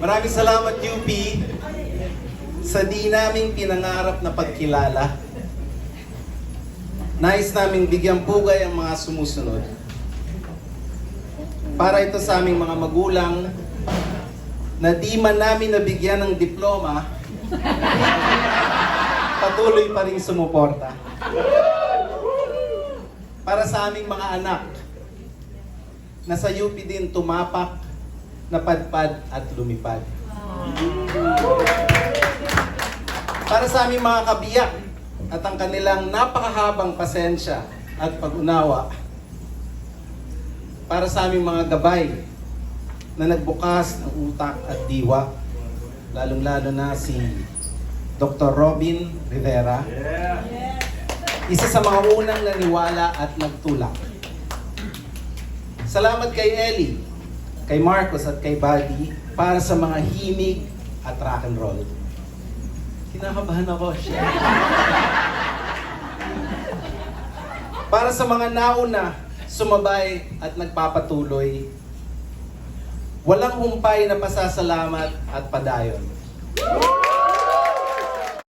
Maraming salamat UP sa di naming pinangarap na pagkilala. Nais naming bigyan pugay ang mga sumusunod. Para ito sa aming mga magulang na di man namin nabigyan ng diploma, patuloy pa rin sumuporta. Para sa aming mga anak na sa UP din tumapak, napadpad at lumipad. Para sa aming mga kabiyak at ang kanilang napakahabang pasensya at pag-unawa. Para sa aming mga gabay na nagbukas ng utak at diwa, lalong-lalo na si Dr. Robin Rivera, isa sa mga unang naniwala at nagtulak. Salamat kay Ellie, kay Marcos at kay Buddy para sa mga himig at rock and roll. Kinakabahan ako, shit. Para sa mga nauna, sumabay at nagpapatuloy, walang humpay na pasasalamat at padayon.